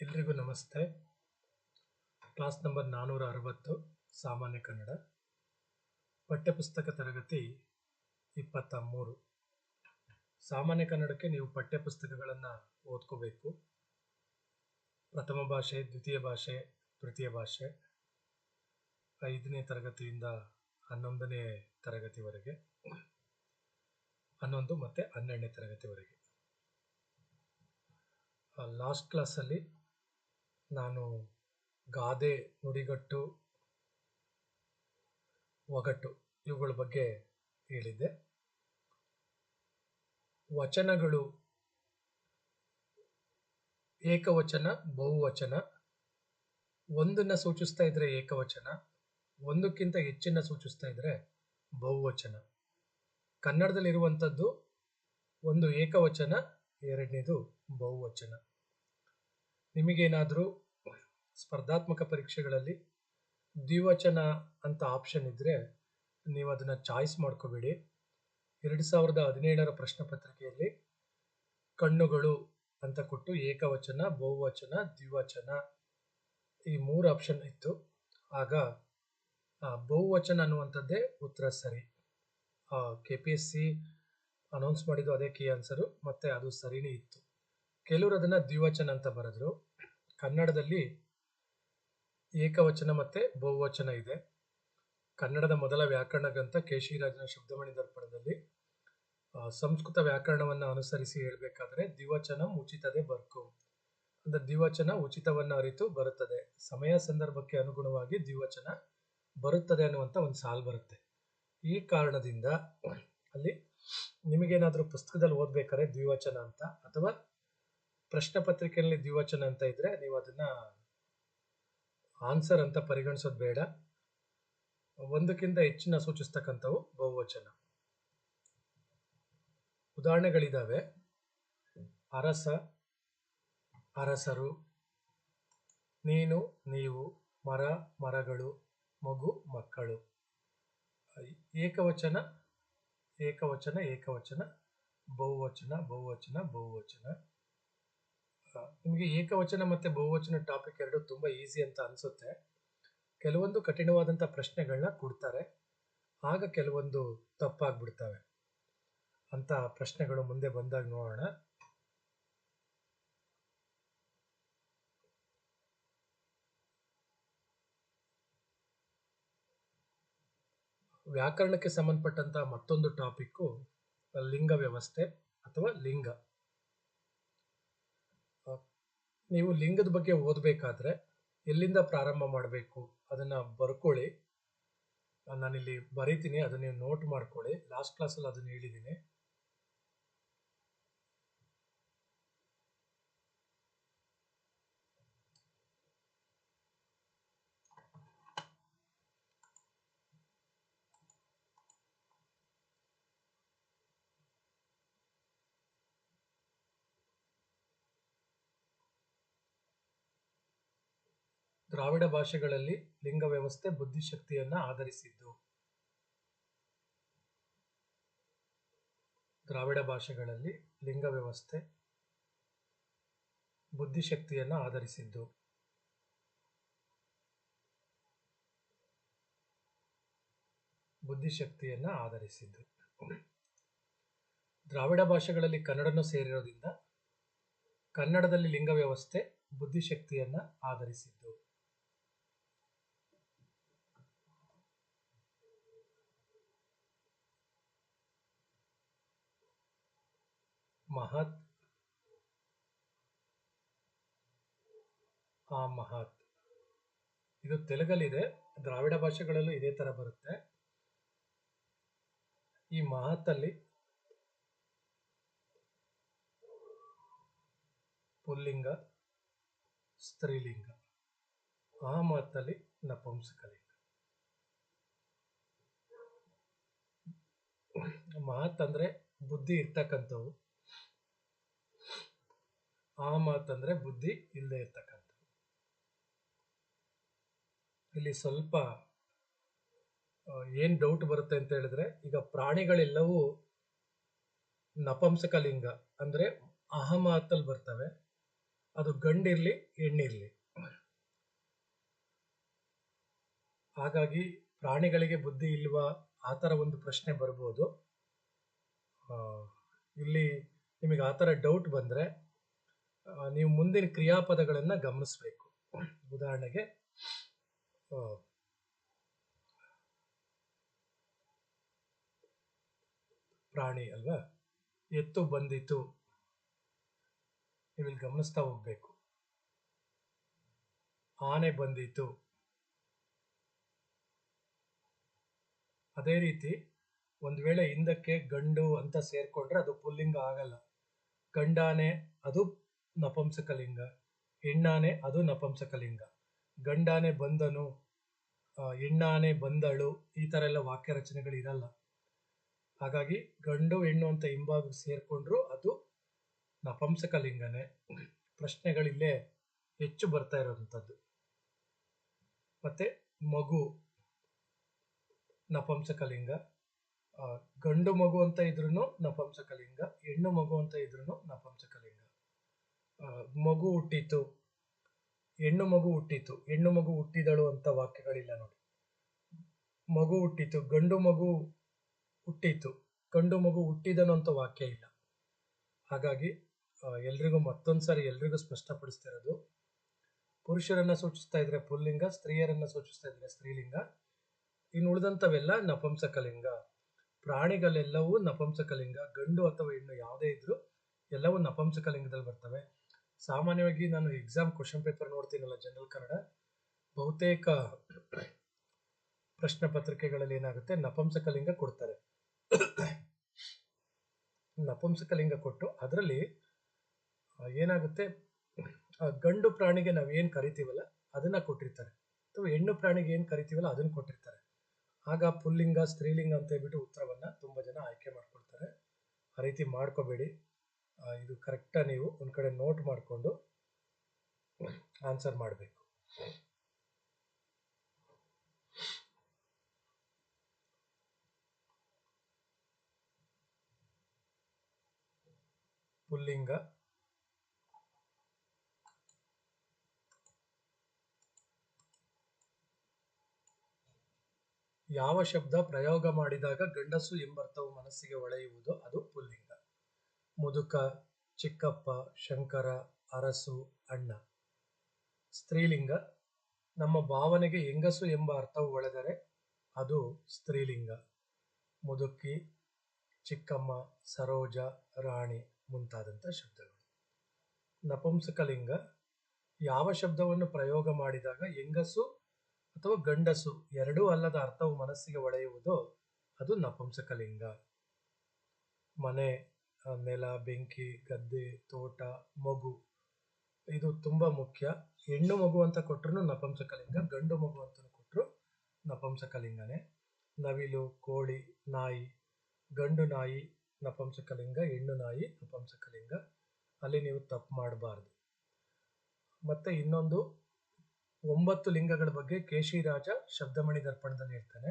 ಎಲ್ರಿಗೂ ನಮಸ್ತೆ. Class number ನಾನ್ನೂರ ಅರವತ್ತು, ಸಾಮಾನ್ಯ ಕನ್ನಡ. ಪಠ್ಯಪುಸ್ತಕ ತರಗತಿ ಇಪ್ಪತ್ತ ಮೂರು. ಸಾಮಾನ್ಯ ಕನ್ನಡಕ್ಕೆ ನೀವು ಪಠ್ಯಪುಸ್ತಕಗಳನ್ನು ಓದ್ಕೋಬೇಕು. ಪ್ರಥಮ ಭಾಷೆ, ದ್ವಿತೀಯ ಭಾಷೆ, ತೃತೀಯ ಭಾಷೆ, ಐದನೇ ತರಗತಿಯಿಂದ ಹನ್ನೊಂದನೇ ತರಗತಿವರೆಗೆ, ಹನ್ನೊಂದು ಮತ್ತು ಹನ್ನೆರಡನೇ ತರಗತಿವರೆಗೆ. ಲಾಸ್ಟ್ ಕ್ಲಾಸಲ್ಲಿ ನಾನು ಗಾದೆ, ನುಡಿಗಟ್ಟು, ಒಗಟು ಇವುಗಳ ಬಗ್ಗೆ ಹೇಳಿದ್ದೆ. ವಚನಗಳು ಏಕವಚನ, ಬಹುವಚನ, ಒಂದನ್ನ ಸೂಚಿಸ್ತಾ ಇದ್ರೆ ಏಕವಚನ, ಒಂದಕ್ಕಿಂತ ಹೆಚ್ಚಿನ ಸೂಚಿಸ್ತಾ ಇದ್ರೆ ಬಹುವಚನ. ಕನ್ನಡದಲ್ಲಿರುವಂಥದ್ದು ಒಂದು ಏಕವಚನ, ಎರಡನೇದು ಬಹುವಚನ. ನಿಮಗೇನಾದರೂ ಸ್ಪರ್ಧಾತ್ಮಕ ಪರೀಕ್ಷೆಗಳಲ್ಲಿ ದ್ವಿವಚನ ಅಂತ ಆಪ್ಷನ್ ಇದ್ದರೆ ನೀವು ಅದನ್ನು ಚಾಯ್ಸ್ ಮಾಡ್ಕೋಬೇಡಿ. ಎರಡು ಸಾವಿರದ ಹದಿನೇಳರ ಪ್ರಶ್ನೆ ಪತ್ರಿಕೆಯಲ್ಲಿ ಕಣ್ಣುಗಳು ಅಂತ ಕೊಟ್ಟು ಏಕವಚನ, ಬಹುವಚನ, ದ್ವಿವಚನ ಈ ಮೂರು ಆಪ್ಷನ್ ಇತ್ತು. ಆಗ ಬಹುವಚನ ಅನ್ನುವಂಥದ್ದೇ ಉತ್ತರ ಸರಿ. K P S C announce ಮಾಡಿದ್ದು ಅದೇ ಕೀ ಆನ್ಸರು ಮತ್ತು ಅದು ಸರಿನೇ ಇತ್ತು. ಕೆಲವರು ಅದನ್ನು ದ್ವಿವಚನ ಅಂತ ಬರೆದ್ರು. ಕನ್ನಡದಲ್ಲಿ ಏಕವಚನ ಮತ್ತು ಬಹುವಚನ ಇದೆ. ಕನ್ನಡದ ಮೊದಲ ವ್ಯಾಕರಣ ಗ್ರಂಥ ಕೇಶಿರಾಜನ ಶಬ್ದಮಣಿ ದರ್ಪಣದಲ್ಲಿ ಸಂಸ್ಕೃತ ವ್ಯಾಕರಣವನ್ನು ಅನುಸರಿಸಿ ಹೇಳಬೇಕಾದ್ರೆ ದ್ವಿವಚನ ಉಚಿತದೆ ಬರ್ಕು. ಅಂದ್ರೆ ದ್ವಿವಚನ ಉಚಿತವನ್ನು ಅರಿತು ಬರುತ್ತದೆ. ಸಮಯ ಸಂದರ್ಭಕ್ಕೆ ಅನುಗುಣವಾಗಿ ದ್ವಿವಚನ ಬರುತ್ತದೆ ಅನ್ನುವಂಥ ಒಂದು ಸಾಲು ಬರುತ್ತೆ. ಈ ಕಾರಣದಿಂದ ಅಲ್ಲಿ ನಿಮಗೇನಾದರೂ ಪುಸ್ತಕದಲ್ಲಿ ಓದ್ಬೇಕಾದ್ರೆ ದ್ವಿವಚನ ಅಂತ ಅಥವಾ ಪ್ರಶ್ನೆ ಪತ್ರಿಕೆಯಲ್ಲಿ ದ್ವಿವಚನ ಅಂತ ಇದ್ರೆ ನೀವು ಅದನ್ನ ಆನ್ಸರ್ ಅಂತ ಪರಿಗಣಿಸೋದು ಬೇಡ. ಒಂದಕ್ಕಿಂತ ಹೆಚ್ಚಿನ ಸೂಚಿಸ್ತಕ್ಕಂಥವು ಬಹುವಚನ. ಉದಾಹರಣೆಗಳಿದಾವೆ. ಅರಸ, ಅರಸರು, ನೀನು, ನೀವು, ಮರ, ಮರಗಳು, ಮಗು, ಮಕ್ಕಳು. ಏಕವಚನ ಏಕವಚನ ಏಕವಚನ, ಬಹುವಚನ ಬಹುವಚನ ಬಹುವಚನ. ನಿಮಗೆ ಏಕವಚನ ಮತ್ತು ಬಹುವಚನ ಟಾಪಿಕ್ ಎರಡು ತುಂಬ ಈಸಿ ಅಂತ ಅನಿಸುತ್ತೆ. ಕೆಲವೊಂದು ಕಠಿಣವಾದಂಥ ಪ್ರಶ್ನೆಗಳನ್ನ ಕೊಡ್ತಾರೆ. ಆಗ ಕೆಲವೊಂದು ತಪ್ಪಾಗ್ಬಿಡ್ತವೆ. ಅಂತ ಪ್ರಶ್ನೆಗಳು ಮುಂದೆ ಬಂದಾಗ ನೋಡೋಣ. ವ್ಯಾಕರಣಕ್ಕೆ ಸಂಬಂಧಪಟ್ಟಂತ ಮತ್ತೊಂದು ಟಾಪಿಕ್ಕು ಲಿಂಗ ವ್ಯವಸ್ಥೆ ಅಥವಾ ಲಿಂಗ ಆ, ನೀವು ಲಿಂಗದ ಬಗ್ಗೆ ಓದಬೇಕಾದ್ರೆ ಎಲ್ಲಿಂದ ಪ್ರಾರಂಭ ಮಾಡಬೇಕು ಅದನ್ನ ಬರ್ಕೊಳ್ಳಿ. ನಾನಿಲ್ಲಿ ಬರೀತೀನಿ, ಅದನ್ನ ನೋಟ್ ಮಾಡ್ಕೊಳ್ಳಿ. ಲಾಸ್ಟ್ ಕ್ಲಾಸಲ್ಲಿ ಅದನ್ನ ಹೇಳಿದ್ದೀನಿ ದ್ರಾವಿಡ ಭಾಷೆಗಳಲ್ಲಿ ಲಿಂಗ ವ್ಯವಸ್ಥೆ ಬುದ್ಧಿಶಕ್ತಿಯನ್ನ ಆಧರಿಸಿದ್ದು. ದ್ರಾವಿಡ ಭಾಷೆಗಳಲ್ಲಿ ಲಿಂಗ ವ್ಯವಸ್ಥೆ ಬುದ್ಧಿಶಕ್ತಿಯನ್ನು ಆಧರಿಸಿದ್ದು. ಬುದ್ಧಿಶಕ್ತಿಯನ್ನ ಆಧರಿಸಿದ್ದು. ದ್ರಾವಿಡ ಭಾಷೆಗಳಲ್ಲಿ ಕನ್ನಡನೂ ಸೇರಿರೋದ್ರಿಂದ ಕನ್ನಡದಲ್ಲಿ ಲಿಂಗ ವ್ಯವಸ್ಥೆ ಬುದ್ಧಿಶಕ್ತಿಯನ್ನ ಆಧರಿಸಿದ್ದು. ಮಹತ್, ಆ ಮಹತ್. ಇದು ತೆಲುಗಲ್ಲಿದೆ, ದ್ರಾವಿಡ ಭಾಷೆಗಳಲ್ಲೂ ಇದೇ ತರ ಬರುತ್ತೆ. ಈ ಮಹತ್ತಲ್ಲಿ ಪುಲ್ಲಿಂಗ, ಸ್ತ್ರೀಲಿಂಗ. ಆ ಮಹತ್ತಲ್ಲಿ ನಪುಂಸಕಲಿಂಗ. ಮಹತ್ ಅಂದ್ರೆ ಬುದ್ಧಿ ಇರ್ತಕ್ಕಂಥವು. ಆ ಮಾತಂದ್ರೆ ಬುದ್ಧಿ ಇಲ್ಲದೆ ಇರ್ತಕ್ಕಂಥ ಇಲ್ಲಿ ಸ್ವಲ್ಪ ಏನು ಡೌಟ್ ಬರುತ್ತೆ ಅಂತ ಹೇಳಿದ್ರೆ, ಈಗ ಪ್ರಾಣಿಗಳೆಲ್ಲವೂ ನಪಂಸಕಲಿಂಗ ಅಂದ್ರೆ ಅಹಮಾತಲ್ಲಿ ಬರ್ತವೆ. ಅದು ಗಂಡಿರ್ಲಿ, ಹೆಣ್ಣಿರ್ಲಿ. ಹಾಗಾಗಿ ಪ್ರಾಣಿಗಳಿಗೆ ಬುದ್ಧಿ ಇಲ್ವಾ? ಆ ಥರ ಒಂದು ಪ್ರಶ್ನೆ ಬರ್ಬೋದು. ಇಲ್ಲಿ ನಿಮಗೆ ಆ ಥರ ಡೌಟ್ ಬಂದರೆ ನೀವು ಮುಂದಿನ ಕ್ರಿಯಾಪದಗಳನ್ನು ಗಮನಿಸಬೇಕು. ಉದಾಹರಣೆಗೆ ಪ್ರಾಣಿ ಅಲ್ವಾ? ಎತ್ತು ಬಂದಿತು. ನೀವು ಇಲ್ಲಿ ಗಮನಿಸ್ತಾ ಹೋಗ್ಬೇಕು. ಆನೆ ಬಂದಿತು. ಅದೇ ರೀತಿ, ಒಂದು ವೇಳೆ ಹಿಂದಕ್ಕೆ ಗಂಡು ಅಂತ ಸೇರ್ಕೊಂಡ್ರೆ ಅದು ಪುಲ್ಲಿಂಗ ಆಗಲ್ಲ. ಗಂಡಾನೆ ಅದು ನಪುಂಸಕಲಿಂಗ. ಹೆಣ್ಣಾನೆ ಅದು ನಪುಂಸಕಲಿಂಗ. ಗಂಡಾನೆ ಬಂದನು ಹೆಣ್ಣಾನೆ ಬಂದಳು ಈ ಥರ ಎಲ್ಲ ವಾಕ್ಯ ರಚನೆಗಳು ಇರಲ್ಲ. ಹಾಗಾಗಿ ಗಂಡು, ಹೆಣ್ಣು ಅಂತ ಹಿಂಭಾಗ ಸೇರ್ಕೊಂಡ್ರು ಅದು ನಪುಂಸಕಲಿಂಗನೇ. ಪ್ರಶ್ನೆಗಳಿಲ್ಲೇ ಹೆಚ್ಚು ಬರ್ತಾ ಇರೋವಂಥದ್ದು. ಮತ್ತೆ ಮಗು, ನಪುಂಸಕಲಿಂಗ. ಗಂಡು ಮಗು ಅಂತ ಇದ್ರೂ ನಪುಂಸಕಲಿಂಗ, ಹೆಣ್ಣು ಮಗು ಅಂತ ಇದ್ರೂ ನಪುಂಸಕಲಿಂಗ. ಮಗು ಹುಟ್ಟಿತು, ಹೆಣ್ಣು ಮಗು ಹುಟ್ಟಿತು, ಹೆಣ್ಣು ಮಗು ಹುಟ್ಟಿದಳು ಅಂತ ವಾಕ್ಯಗಳಿಲ್ಲ ನೋಡಿ. ಮಗು ಹುಟ್ಟಿತು, ಗಂಡು ಮಗು ಹುಟ್ಟಿತು, ಗಂಡು ಮಗು ಹುಟ್ಟಿದನು ಅಂತ ವಾಕ್ಯ ಇಲ್ಲ. ಹಾಗಾಗಿ ಎಲ್ರಿಗೂ ಮತ್ತೊಂದು ಸಾರಿ ಎಲ್ರಿಗೂ ಸ್ಪಷ್ಟಪಡಿಸ್ತಿರೋದು, ಪುರುಷರನ್ನ ಸೂಚಿಸ್ತಾ ಇದ್ರೆ ಪುಲ್ಲಿಂಗ, ಸ್ತ್ರೀಯರನ್ನ ಸೂಚಿಸ್ತಾ ಇದ್ರೆ ಸ್ತ್ರೀಲಿಂಗ, ಇನ್ನು ಉಳಿದಂಥವೆಲ್ಲ ನಪುಂಸಕಲಿಂಗ. ಪ್ರಾಣಿಗಳೆಲ್ಲವೂ ನಪುಂಸಕಲಿಂಗ, ಗಂಡು ಅಥವಾ ಹೆಣ್ಣು ಯಾವುದೇ ಇದ್ರೂ ಎಲ್ಲವೂ ನಪುಂಸಕಲಿಂಗದಲ್ಲಿ ಬರ್ತವೆ. ಸಾಮಾನ್ಯವಾಗಿ ನಾನು ಎಕ್ಸಾಮ್ ಕ್ವಶನ್ ಪೇಪರ್ ನೋಡ್ತೀನಲ್ಲ ಜನರಲ್ ಕನ್ನಡ, ಬಹುತೇಕ ಪ್ರಶ್ನೆ ಪತ್ರಿಕೆಗಳಲ್ಲಿ ಏನಾಗುತ್ತೆ ನಪುಂಸಕಲಿಂಗ ಕೊಡ್ತಾರೆ. ನಪುಂಸಕಲಿಂಗ ಕೊಟ್ಟು ಅದರಲ್ಲಿ ಏನಾಗುತ್ತೆ ಗಂಡು ಪ್ರಾಣಿಗೆ ನಾವು ಏನು ಕರಿತೀವಲ್ಲ, ಅದನ್ನ ಕೊಟ್ಟಿರ್ತಾರೆ. ಅಥವಾ ಹೆಣ್ಣು ಪ್ರಾಣಿಗೆ ಏನು ಕರಿತೀವಲ್ಲ, ಅದನ್ನ ಕೊಟ್ಟಿರ್ತಾರೆ. ಆಗ ಪುಲ್ಲಿಂಗ, ಸ್ತ್ರೀಲಿಂಗ ಅಂತ ಹೇಳ್ಬಿಟ್ಟು ಉತ್ತರವನ್ನು ತುಂಬಾ ಜನ ಆಯ್ಕೆ ಮಾಡ್ಕೊಳ್ತಾರೆ. ಆ ರೀತಿ ಮಾಡ್ಕೋಬೇಡಿ. ಇದು ಕರೆಕ್ಟಾಗಿ ನೀವು ಒಂದು ಕಡೆ ನೋಟ್ ಮಾಡಿಕೊಂಡು ಆನ್ಸರ್ ಮಾಡಬೇಕು. ಪುಲ್ಲಿಂಗ. ಯಾವ ಶಬ್ದ ಪ್ರಯೋಗ ಮಾಡಿದಾಗ ಗಂಡಸು ಎಂಬರ್ಥವು ಮನಸ್ಸಿಗೆ ಒಳೆಯುವುದು, ಅದು ಪುಲ್ಲಿಂಗ. ಮುದುಕ, ಚಿಕ್ಕಪ್ಪ, ಶಂಕರ, ಅರಸು, ಅಣ್ಣ. ಸ್ತ್ರೀಲಿಂಗ. ನಮ್ಮ ಭಾವನೆಗೆ ಹೆಂಗಸು ಎಂಬ ಅರ್ಥವು ಒಳೆದರೆ ಅದು ಸ್ತ್ರೀಲಿಂಗ. ಮುದುಕಿ, ಚಿಕ್ಕಮ್ಮ, ಸರೋಜ, ರಾಣಿ ಮುಂತಾದಂಥ ಶಬ್ದಗಳು. ನಪುಂಸಕಲಿಂಗ. ಯಾವ ಶಬ್ದವನ್ನು ಪ್ರಯೋಗ ಮಾಡಿದಾಗ ಹೆಂಗಸು ಅಥವಾ ಗಂಡಸು ಎರಡೂ ಅಲ್ಲದ ಅರ್ಥವು ಮನಸ್ಸಿಗೆ ಒಳೆಯುವುದೋ ಅದು ನಪುಂಸಕಲಿಂಗ. ಮನೆ ನೆಲ, ಬೆಂಕಿ, ಗದ್ದೆ, ತೋಟ, ಮಗು. ಇದು ತುಂಬಾ ಮುಖ್ಯ. ಹೆಣ್ಣು ಮಗು ಅಂತ ಕೊಟ್ರು ನಪುಂಸಕಲಿಂಗ, ಗಂಡು ಮಗು ಅಂತ ಕೊಟ್ಟರು ನಪುಂಸಕಲಿಂಗನೇ. ನವಿಲು, ಕೋಳಿ, ನಾಯಿ, ಗಂಡು ನಾಯಿ, ನಪಂಸಕಲಿಂಗ, ಹೆಣ್ಣು ನಾಯಿ, ನಪುಂಸಕಲಿಂಗ. ಅಲ್ಲಿ ನೀವು ತಪ್ಪು ಮಾಡಬಾರ್ದು. ಮತ್ತೆ ಇನ್ನೊಂದು, ಒಂಬತ್ತು ಲಿಂಗಗಳ ಬಗ್ಗೆ ಕೇಶಿರಾಜ ಶಬ್ದಮಣಿ ದರ್ಪಣದಲ್ಲಿ ಹೇಳ್ತಾನೆ.